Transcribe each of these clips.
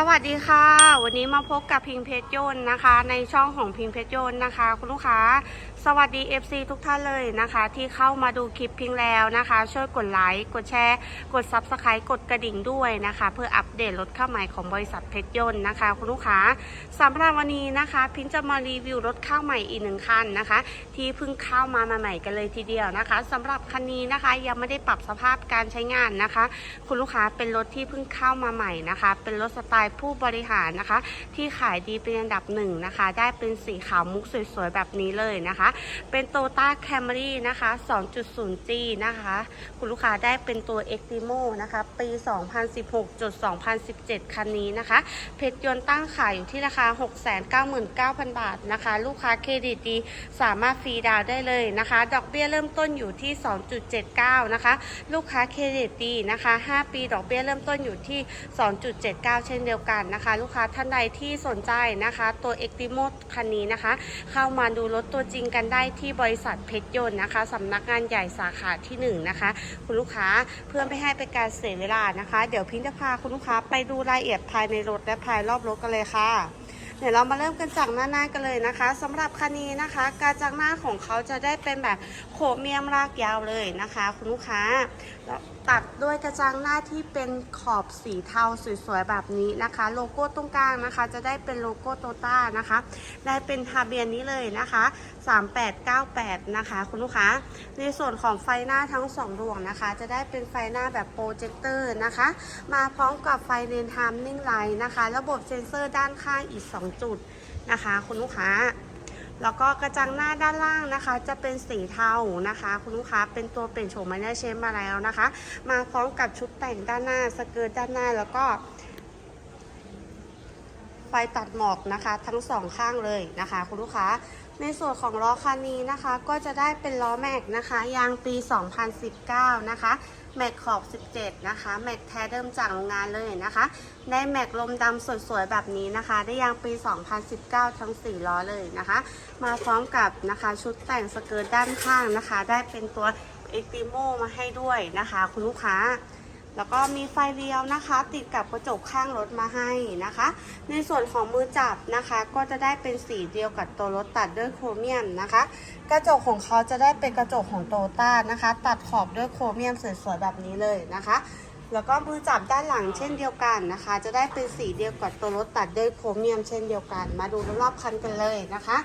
สวัสดีค่ะ วันนี้มาพบกับพิงเพชรยนต์นะคะ ในช่องของพิงเพชรยนต์นะคะ คุณลูกค้า สวัสดี FC ทุกท่านเลยนะคะ ที่เข้ามาดูคลิปพิงแล้วนะคะ ช่วยกดไลค์กดแชร์ กด Subscribe กดกระดิ่งด้วยนะคะ เพื่ออัปเดตรถเข้าใหม่ของบริษัทเพชรยนต์นะคะ คุณลูกค้าสำหรับวันนี้นะคะ พิงจะมารีวิวรถเข้าใหม่อีกหนึ่งคันนะคะ ที่เพิ่งเข้ามาใหม่ๆกันเลยทีเดียวนะคะสำหรับคันนี้นะคะยังไม่ได้ปรับสภาพการใช้งานนะคะ คุณลูกค้าเป็นรถที่เพิ่งเข้ามาใหม่นะคะ เป็นรถสไตล์ผู้บริหารนะคะ ที่ขายดีเป็นอันดับหนึ่งนะคะ ได้เป็นสีขาวมุกสวยๆแบบนี้เลยนะคะเป็นโตต้าแคมรี่นะคะ 2.0G นะคะ คุณลูกค้าได้เป็นตัว e x t i m o นะคะ ปี 2016จด2017 คันนี้นะคะ เพชรยนต์ตั้งขายอยู่ที่ราคา 699,000 บาทนะคะ ลูกค้าเครดิตดี สามารถฟรีดาวได้เลยนะคะ ดอกเบี้ยเริ่มต้นอยู่ที่ 2.79 นะคะ ลูกค้าเครดิตดีนะคะ 5 ปีดอกเบี้ยเริ่มต้นอยู่ที่ 2.79 เช่นเดียวกันนะคะ ลูกค้าท่านใดที่สนใจนะคะ ตัว e x t i m o คันนี้นะคะ เข้ามาดูรถตัวจริงกันได้ที่บริษัทเพชรยนต์นะคะสำนักงานใหญ่สาขาที่1นะคะ คุณลูกค้าเพื่อไม่ให้เป็นการเสียเวลานะคะ เดี๋ยวพิงจะพาคุณลูกค้าไปดูรายละเอียดภายในรถและภายรอบรถกันเลยค่ะเดี๋ยวเรามาเริ่มกันจากหน้าหน้ากันเลยนะคะสำหรับคันนี้นะคะ การจากหน้าของเขาจะได้เป็นแบบโคเมียมรากยาวเลยนะคะ คุณลูกค้าแล้ว ตัดด้วยกระจังหน้าที่เป็นขอบสีเทาสวยๆแบบนี้นะคะ โลโก้ตรงกลางนะคะ จะได้เป็นโลโก้โตต้านะคะ ได้เป็นทะเบียนนี้เลยนะคะ 3898 นะคะ คุณลูกค้า ในส่วนของไฟหน้าทั้งสองดวงนะคะ จะได้เป็นไฟหน้าแบบโปรเจคเตอร์นะคะ มาพร้อมกับไฟเลนไทม์นิ่งไลท์นะคะ ระบบเซ็นเซอร์ด้านข้างอีก 2 จุดนะคะ คุณลูกค้า แล้วก็กระจังหน้าด้านล่างนะคะ จะเป็นสีเทานะคะ คุณลูกค้าเป็นตัวเปลี่ยนโฉมมาเนอร์เชมมาแล้วนะคะ มาพร้อมกับชุดแต่งด้านหน้าสเกิร์ตด้านหน้าแล้วก็ ไฟตัดหมอกนะคะ ทั้งสองข้างเลยนะคะ คุณลูกค้า ในส่วนของล้อคันนี้นะคะ ก็จะได้เป็นล้อแม็กนะคะ ยางปี 2019 นะคะ แม็กขอบ 17 นะคะ แม็กแท้เดิมจากโรงงานเลยนะคะ ได้แม็กลมดำสวยๆแบบนี้นะคะ ได้ยางปี 2019 ทั้ง 4 ล้อเลยนะคะ มาพร้อมกับนะคะชุดแต่งสเกิร์ตด้านข้างนะคะ ได้เป็นตัวเอ็กติโมมาให้ด้วยนะคะ คุณลูกค้า แล้วก็มีไฟเลี้ยวนะคะ ติดกับกระจกข้างรถมาให้นะคะ ในส่วนของมือจับนะคะ ก็จะได้เป็นสีเดียวกับตัวรถตัดด้วยโครเมียมนะคะ กระจกของเขาจะได้เป็นกระจกของโตต้านะคะ ตัดขอบด้วยโครเมียมสวยๆแบบนี้เลยนะคะแล้วก็มือจับด้านหลังเช่นเดียวกันนะคะ จะได้เป็นสีเดียวกับตัวรถตัดด้วยโครเมียมเช่นเดียวกัน มาดูรอบๆคันกันเลยนะคะ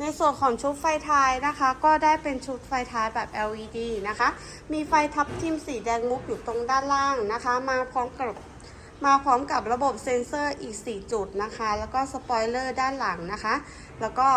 ในส่วนของชุดไฟท้ายนะคะ ก็ได้เป็นชุดไฟท้ายแบบ LED นะคะ มีไฟทับทิมสีแดงมุกอยู่ตรงด้านล่างนะคะ มาพร้อมกับมาพร้อมกับระบบเซ็นเซอร์อีก 4 จุดนะคะ แล้วก็สปอยเลอร์ด้านหลังนะคะ แล้วก็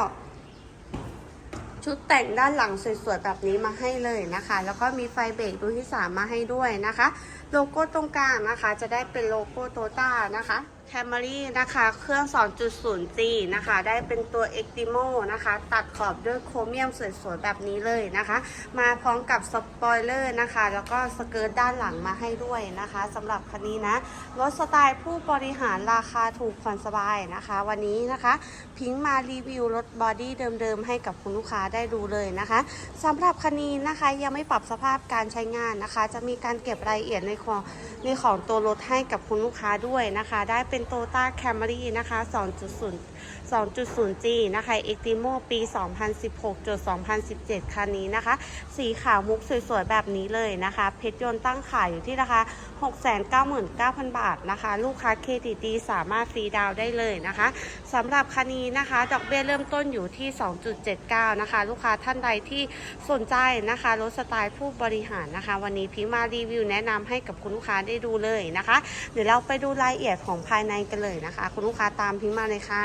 ชุดแต่งด้านหลังสวยๆแบบนี้มาให้เลยนะคะ แล้วก็มีไฟเบรกดวงที่สามมาให้ด้วยนะคะ โลโก้ตรงกลางนะคะ จะได้เป็นโลโก้โตต้านะคะ แคมรี่นะคะ เครื่อง 2.0G นะคะ ได้เป็นตัว e x t i m o นะคะ ตัดขอบด้วยโครเมียมสวยๆ แบบนี้เลยนะคะ มาพร้อมกับสปอยเลอร์นะคะ แล้วก็สเกิร์ตด้านหลังมาให้ด้วยนะคะสำหรับคันนี้นะ รถสไตล์ผู้บริหารราคาถูกผ่อนสบายนะคะ วันนี้นะคะ พิงค์มารีวิวรถบอดี้เดิมๆ ให้กับคุณลูกค้าได้ดูเลยนะคะสำหรับคันนี้นะคะยังไม่ปรับสภาพการใช้งานนะคะ จะมีการเก็บรายละเอียดในของในของตัวรถให้กับคุณลูกค้าด้วยนะคะ ได้เป็น็นโตต้าแคมรี่นะคะ 2.0 2.0G นะคะ e x t i m o ปี 2016จด2017 คันนี้นะคะ สีขาวมุกสวยๆ แบบนี้เลยนะคะ เพชรยนต์ตั้งขายอยู่ที่ราคา 699,000 บาทนะคะ ลูกค้าเครดิตดีสามารถฟรีดาวน์ได้เลยนะคะสำหรับคันนี้นะคะ ดอกเบี้ยเริ่มต้นอยู่ที่ 2.79 นะคะ ลูกค้าท่านใดที่สนใจนะคะรถสไตล์ผู้บริหารนะคะ วันนี้พิมารีวิวแนะนำให้กับคุณลูกค้าได้ดูเลยนะคะ เดี๋ยวเราไปดูรายละเอียดของภายในกันเลยนะคะ คุณลูกค้าตามพิมาเลยค่ะ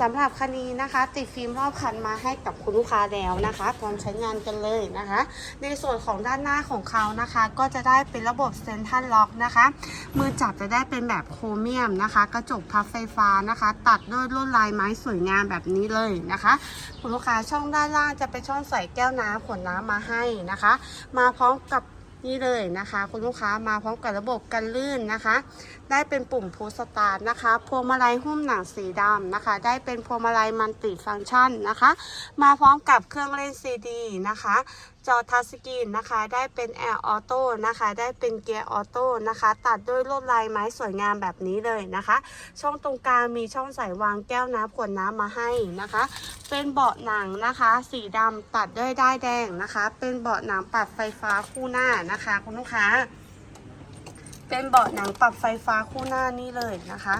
สำหรับคันนี้นะคะ ติดฟิล์มรอบคันมาให้กับคุณลูกค้าแล้วนะคะพร้อมใช้งานกันเลยนะคะ ในส่วนของด้านหน้าของเขานะคะ ก็จะได้เป็นระบบเซนทัลล็อกนะคะ มือจับจะได้เป็นแบบโครเมียมนะคะ กระจกพับไฟฟ้านะคะ ตัดด้วยลวดลายไม้สวยงามแบบนี้เลยนะคะ คุณลูกค้าช่องด้านล่างจะเป็นช่องใส่แก้วน้ำขวดน้ำมาให้นะคะ มาพร้อมกับนี่เลยนะคะ คุณลูกค้ามาพร้อมกับระบบกันลื่นนะคะได้เป็นปุ่มพูสตาร์นะคะ พวงมาลัยหุ้มหนังสีดำนะคะ ได้เป็นพวงมาลัยมันติฟังก์ชันนะคะ มาพร้อมกับเครื่องเล่นซีดีนะคะ จอทัชสกรีนนะคะ ได้เป็นแอร์ออโต้นะคะ ได้เป็นเกียร์ออโต้นะคะ ตัดด้วยลวดลายไม้สวยงามแบบนี้เลยนะคะ ช่องตรงกลางมีช่องใส่วางแก้วน้ำขวดน้ำมาให้นะคะ เป็นเบาะหนังนะคะ สีดำตัดด้วยด้ายแดงนะคะ เป็นเบาะหนังปรับไฟฟ้าคู่หน้านะคะ คุณลูกค้า เป็นเบาะหนังปรับไฟฟ้าคู่หน้านี่เลยนะคะ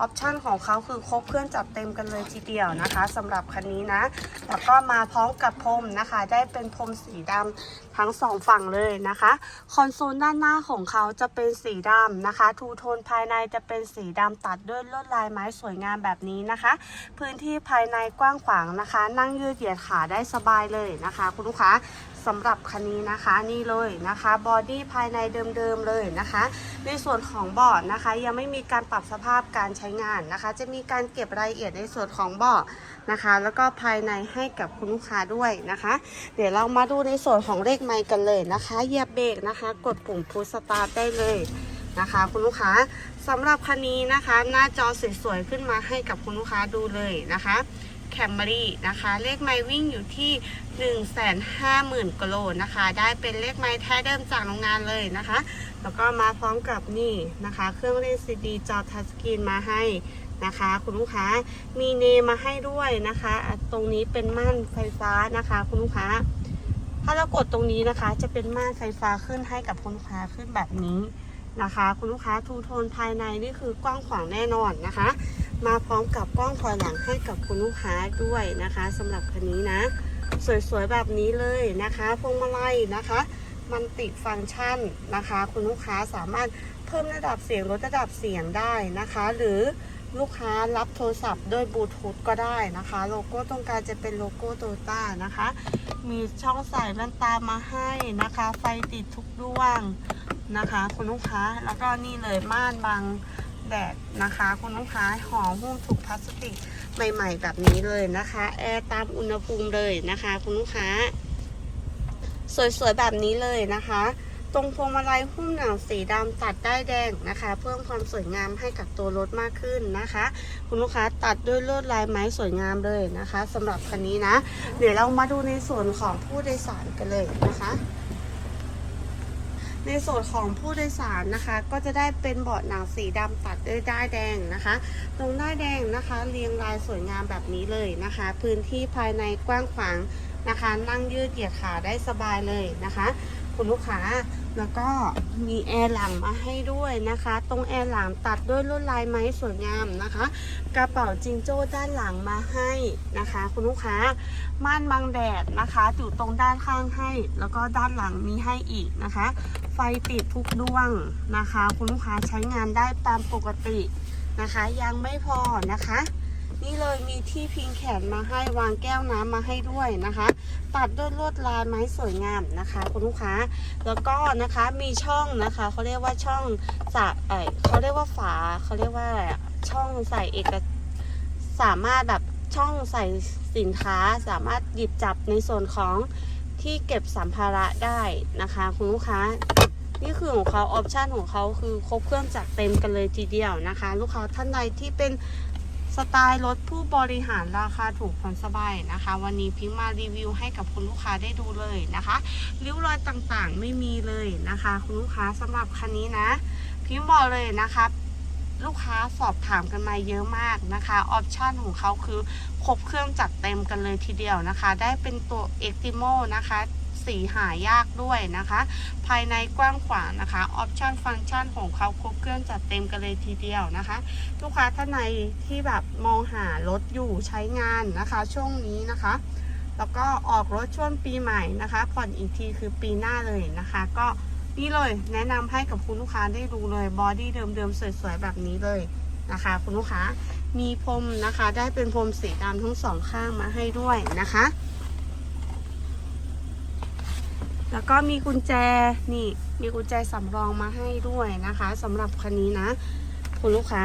ออปชันของเขาคือครบเครื่องจัดเต็มกันเลยทีเดียวนะคะสำหรับคันนี้นะ แล้วก็มาพร้อมกับพรมนะคะ ได้เป็นพรมสีดำทั้งสองฝั่งเลยนะคะ คอนโซลด้านหน้าของเขาจะเป็นสีดำนะคะ ทูโทนภายในจะเป็นสีดำตัดด้วยลวดลายไม้สวยงามแบบนี้นะคะ พื้นที่ภายในกว้างขวางนะคะ นั่งยืดเหยียดขาได้สบายเลยนะคะ คุณลูกค้า สำหรับคันนี้นะคะนี่เลยนะคะบอดี้ภายในเดิมๆเลยนะคะ ในส่วนของบาะนะคะ ยังไม่มีการปรับสภาพการใช้งานนะคะ จะมีการเก็บรายละเอียดในส่วนของบาะนะคะ แล้วก็ภายในให้กับคุณลูกค้าด้วยนะคะ เดี๋ยวเรามาดูในส่วนของเลขไมค์กันเลยนะคะเหยียบเบรกนะคะ กดปุ่มพุชสตาร์ทได้เลยนะคะ คุณลูกค้าสำหรับคันนี้นะคะ หน้าจอสวยๆขึ้นมาให้กับคุณลูกค้าดูเลยนะคะ แคมบรี่นะคะ เลขไมล์วิ่งอยู่ที่ 150,000กิโลนะคะ ได้เป็นเลขไมล์แท้เดิมจากโรงงานเลยนะคะ แล้วก็มาพร้อมกับนี่นะคะ เครื่องเล่นซีดีจอทัชสกรีนมาให้นะคะ คุณลูกค้ามีเนมมาให้ด้วยนะคะ ตรงนี้เป็นม่านไฟฟ้านะคะ คุณลูกค้า ถ้าเรากดตรงนี้นะคะ จะเป็นม่านไฟฟ้าขึ้นให้กับคุณลูกค้าขึ้นแบบนี้ นะคะ คุณลูกค้าทูโทนภายในนี่คือกว้างขวางแน่นอนนะคะ มาพร้อมกับกล้องถอยหลังให้กับคุณลูกค้าด้วยนะคะสำหรับคันนี้นะ สวยๆแบบนี้เลยนะคะพวงมาลัยนะคะมันติดฟังก์ชันนะคะ คุณลูกค้าสามารถเพิ่มระดับเสียงลดระดับเสียงได้นะคะ หรือ ลูกค้ารับโทรศัพท์ด้วยบลูทูธก็ได้นะคะ โลโก้ตรงกลางจะเป็นโลโก้โตต้านะคะ มีช่องใส่แว่นตามาให้นะคะ ไฟติดทุกดวงนะคะ คุณลูกค้าแล้วก็นี่เลยม่านบังแดดนะคะ คุณลูกค้าห่อหุ้มถูกพลาสติกใหม่ ๆ แบบนี้เลยนะคะแอร์ตามอุณหภูมิเลยนะคะ คุณลูกค้า สวยๆแบบนี้เลยนะคะ ตรงพวงมาลัยหุ้มหนังสีดำตัดได้แดงนะคะ เพิ่มความสวยงามให้กับตัวรถมากขึ้นนะคะ คุณลูกค้าตัดด้วยลวดลายไม้สวยงามเลยนะคะสำหรับคันนี้นะ เดี๋ยวเรามาดูในส่วนของผู้โดยสารกันเลยนะคะในส่วนของผู้โดยสารนะคะ ก็จะได้เป็นเบาะหนังสีดำตัดด้วยด้ายแดงนะคะ ตรงด้ายแดงนะคะ เรียงรายสวยงามแบบนี้เลยนะคะ พื้นที่ภายในกว้างขวางนะคะ นั่งยืดเหยียดขาได้สบายเลยนะคะ คุณลูกค้า แล้วก็มีแอร์หลังมาให้ด้วยนะคะ ตรงแอร์หลังตัดด้วยลวดลายไม้สวยงามนะคะ กระเป๋าจิงโจ้ด้านหลังมาให้นะคะ คุณลูกค้า ม่านบังแดดนะคะอยู่ตรงด้านข้างให้ แล้วก็ด้านหลังมีให้อีกนะคะ ไฟติดทุกดวงนะคะ คุณลูกค้าใช้งานได้ตามปกตินะคะ ยังไม่พอนะคะ นี่เลยมีที่พิงแขนมาให้วางแก้วน้ำมาให้ด้วยนะคะ ตัดด้วยลวดลายไม้สวยงามนะคะ คุณลูกค้า แล้วก็นะคะมีช่องนะคะเขาเรียกว่าช่องสะเออเขาเรียกว่าฝาเขาเรียกว่าอะไรอะช่องใส่เอกสามารถแบบช่องใส่สินค้าสามารถหยิบจับในส่วนของที่เก็บสัมภาระได้นะคะ คุณลูกค้านี่คือของเขาออปชันของเขาคือครบเครื่องจัดเต็มกันเลยทีเดียวนะคะ ลูกค้าท่านใดที่เป็น สไตล์รถผู้บริหารราคาถูกผ่อนสบายนะคะ วันนี้พิงค์มารีวิวให้กับคุณลูกค้าได้ดูเลยนะคะริ้วรอยต่างๆไม่มีเลยนะคะ คุณลูกค้าสำหรับคันนี้นะ พิมพ์บอกเลยนะคะลูกค้าสอบถามกันมาเยอะมากนะคะ ออปชันของเขาคือครบเครื่องจัดเต็มกันเลยทีเดียวนะคะ ได้เป็นตัว e x t i m o นะคะ สีหายากด้วยนะคะ ภายในกว้างขวางนะคะออปชันฟังก์ชันของเขาครบเครื่องจัดเต็มกันเลยทีเดียวนะคะ ลูกค้าท่านใดที่แบบมองหารถอยู่ใช้งานนะคะ ช่วงนี้นะคะ แล้วก็ออกรถช่วงปีใหม่นะคะ ผ่อนอีกทีคือปีหน้าเลยนะคะ ก็นี่เลยแนะนำให้กับคุณลูกค้าได้ดูเลยบอดี้เดิมๆสวยๆแบบนี้เลยนะคะ คุณลูกค้ามีพรมนะคะ ได้เป็นพรมสีดำทั้งสองข้างมาให้ด้วยนะคะ แล้วก็มีกุญแจนี่มีกุญแจสำรองมาให้ด้วยนะคะสำหรับคันนี้นะ คุณลูกค้า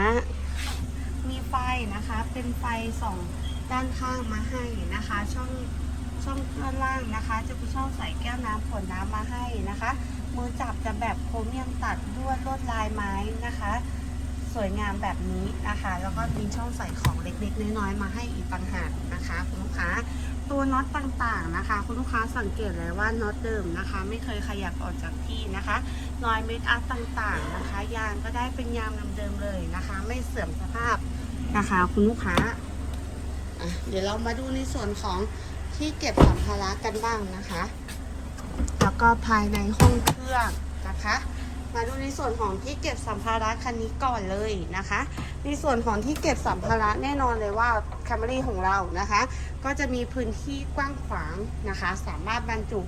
มีไฟนะคะ เป็นไฟสองด้านข้างมาให้นะคะ ช่องช่องด้านล่างนะคะ จะเป็นช่องใส่แก้วน้ำขวดน้ำมาให้นะคะ มือจับจะแบบโครเมียมตัดด้วยลวดลายไม้นะคะ สวยงามแบบนี้นะคะ แล้วก็มีช่องใส่ของเล็กๆน้อยๆมาให้อีกต่างหากนะคะคุณลูกค้า ตัวน็อตต่างๆนะคะ คุณลูกค้าสังเกตเลยว่าน็อตเดิมนะคะ ไม่เคยขยับออกจากที่นะคะรอยเม็ดอาร์ตต่างๆนะคะ ยางก็ได้เป็นยางเดิมๆเลยนะคะ ไม่เสื่อมสภาพนะคะ คุณลูกค้าเดี๋ยวเรามาดูในส่วนของที่เก็บสัมภาระกันบ้างนะคะ แล้วก็ภายในห้องเครื่องนะคะ ดูในส่วนของที่เก็บสัมภาระคันนี้ก่อนเลยนะคะ ในส่วนของที่เก็บสัมภาระแน่นอนเลยว่า Camry ของเรานะคะ ก็จะมีพื้นที่กว้างขวางนะคะ สามารถบรรจุ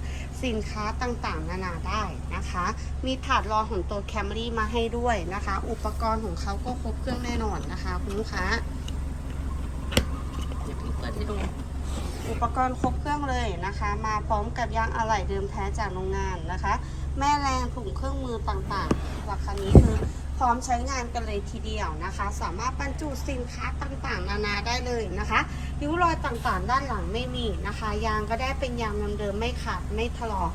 สินค้าต่างๆ นานาได้นะคะ มีถาดรองของตัว Camry มาให้ด้วยนะคะ อุปกรณ์ของเขาก็ครบเครื่องแน่นอนนะคะคุณลูกค้าเดี๋ยวพี่เปิดให้ดูอุปกรณ์ครบเครื่องเลยนะคะ มาพร้อมกับยางอะไหล่เดิมแท้จากโรงงานนะคะ แม่แรงถุงเครื่องมือต่างๆราคานี้คือพร้อมใช้งานกันเลยทีเดียวนะคะ สามารถบรรจุสินค้าต่างๆ นานาได้เลยนะคะริ้วรอยต่างๆ ด้านหลังไม่มีนะคะ ยางก็ได้เป็นยางเดิมๆไม่ขาดไม่ถลอก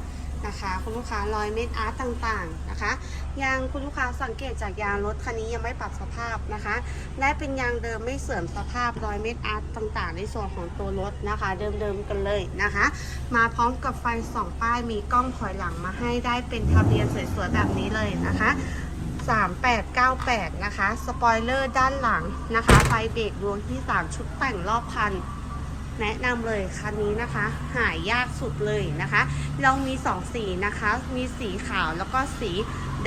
นะคะคุณลูกค้ารอยเม็ดอาร์ตต่างๆนะคะยางคุณลูกค้าสังเกตจากยางรถคันนี้ยังไม่ปรับสภาพนะคะ และเป็นยางเดิมไม่เสื่อมสภาพรอยเม็ดอาร์ตต่างๆ ในส่วนของตัวรถนะคะ เดิมๆกันเลยนะคะ มาพร้อมกับไฟสองป้ายมีกล้องถอยหลังมาให้ได้เป็นทะเบียนสวยๆแบบนี้เลยนะคะ3898 นะคะ สปอยเลอร์ด้านหลังนะคะ ไฟเบรกดวงที่ 3 ชุดแต่งรอบคัน แนะนำเลยคันนี้นะคะ หายยากสุดเลยนะคะ เรามี 2 สีนะคะ มีสีขาวแล้วก็สี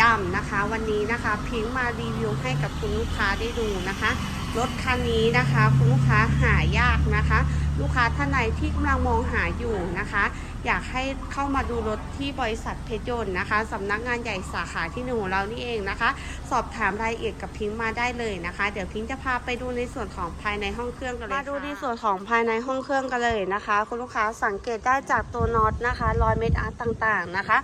ดำนะคะ วันนี้นะคะพิงมารีวิวให้กับคุณลูกค้าได้ดูนะคะรถคันนี้นะคะ คุณลูกค้าหายากนะคะ ลูกค้าท่านใดที่กำลังมองหาอยู่นะคะ อยากให้เข้ามาดูรถที่บริษัทเพชรยนต์นะคะสำนักงานใหญ่สาขาที่หนึ่งของเรานี่เองนะคะ สอบถามรายละเอียดกับพิงค์มาได้เลยนะคะ เดี๋ยวพิงค์จะพาไปดูในส่วนของภายในห้องเครื่องกันเลยมาดูในส่วนของภายในห้องเครื่องกันเลยนะคะ คุณลูกค้าสังเกตได้จากตัวน็อตนะคะรอยเม็ดอาร์ตต่างๆนะคะ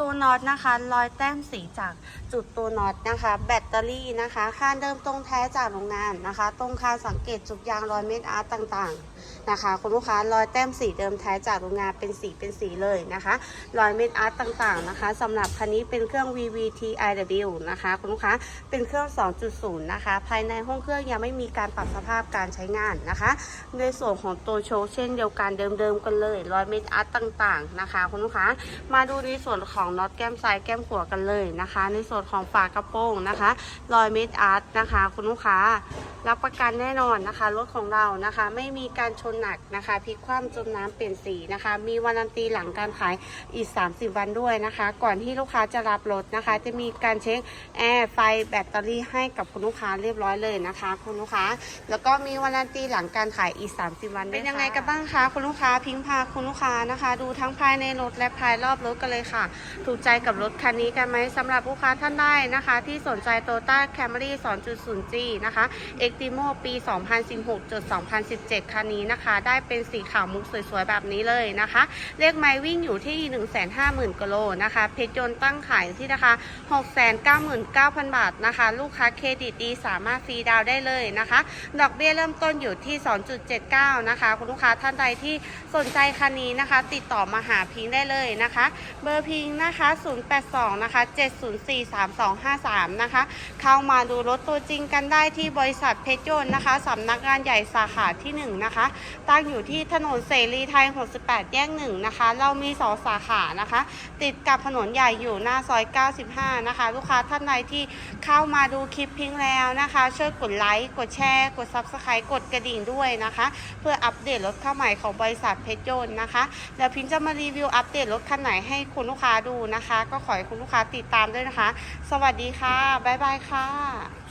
ตัวน็อตนะคะรอยแต้มสีจากจุดตัวน็อตนะคะ แบตเตอรี่นะคะค่าเดิมตรงแท้จากโรงงานนะคะ ตรงคานสังเกตจุดยางรอยเม็ดอาร์ตต่างๆนะคะคุณลูกค้ารอยแต้มสีเดิมแท้จากโรงงานเป็นสีเป็นสีเลยนะคะรอยเม็ดอาร์ตต่างๆนะคะสำหรับคันนี้เป็นเครื่อง VVT-iW นะคะคุณลูกค้าเป็นเครื่อง 2.0 นะคะ ภายในห้องเครื่องยังไม่มีการปรับสภาพการใช้งานนะคะ ในส่วนของตัวโชว์เช่นเดียวกันเดิมๆกันเลยรอยเม็ดอาร์ตต่างๆนะคะคุณลูกค้ามาดูในส่วนของน็อตแก้มซ้ายแก้มขวากันเลยนะคะ ในส่วนของฝากระโปรงนะคะรอยเม็ดอาร์ตนะคะ คุณลูกค้ารับประกันแน่นอนนะคะรถของเรานะคะ ไม่มีการชนหนักนะคะพลิกคว่ำจมน้ำเปลี่ยนสีนะคะ มีวารันตีหลังการขายอีก 30 วันด้วยนะคะ ก่อนที่ลูกค้าจะรับรถนะคะ จะมีการเช็คแอร์ไฟแบตเตอรี่ให้กับคุณลูกค้าเรียบร้อยเลยนะคะ คุณลูกค้า แล้วก็มีวารันตีหลังการขายอีก 30 วันเป็นยังไงกันบ้างคะคุณลูกค้าพิงพาคุณลูกค้านะคะ ดูทั้งภายในรถและภายรอบรถกันเลยค่ะ ถูกใจกับรถคันนี้กันไหมสำหรับลูกค้าท่านได้นะคะ ที่สนใจ Toyota Camry 2.0G นะคะ Extimo ปี 2016จด2017 คันนี้นะคะได้เป็นสีขาวมุกสวยๆแบบนี้เลยนะคะ เลขไม้วิ่งอยู่ที่ 150,000กิโลนะคะเพชรยนต์ตั้งขายที่นะคะ699,000 บาทนะคะ ลูกค้าเครดิตดีสามารถฟรีดาวได้เลยนะคะ ดอกเบี้ยเริ่มต้นอยู่ที่ 2.79 นะคะ คุณลูกค้าท่านใดที่สนใจคันนี้นะคะ ติดต่อมาหาพิงค์ได้เลยนะคะ เบอร์พิงค์นะคะ 082 นะคะ 7043253 นะคะ เข้ามาดูรถตัวจริงกันได้ที่บริษัทเพชรยนต์นะคะสำนักงานใหญ่สาขาที่ 1 นะคะตั้งอยู่ที่ถนนเสรีไทย 68 แยก1นะคะ เรามีสองสาขานะคะ ติดกับถนนใหญ่อยู่หน้าซอย 95 นะคะ ลูกค้าท่านใดที่เข้ามาดูคลิปพิงแล้วนะคะ ช่วยกดไลค์ กดแชร์ กด Subscribe กดกระดิ่งด้วยนะคะ เพื่ออัปเดตรถเข้าใหม่ของบริษัทเพชรยนต์นะคะเดี๋ยวพิงจะมารีวิวอัปเดตรถคันไหนให้คุณลูกค้าดูนะคะ ก็ขอให้คุณลูกค้าติดตามด้วยนะคะ สวัสดีค่ะ บ๊ายบายค่ะ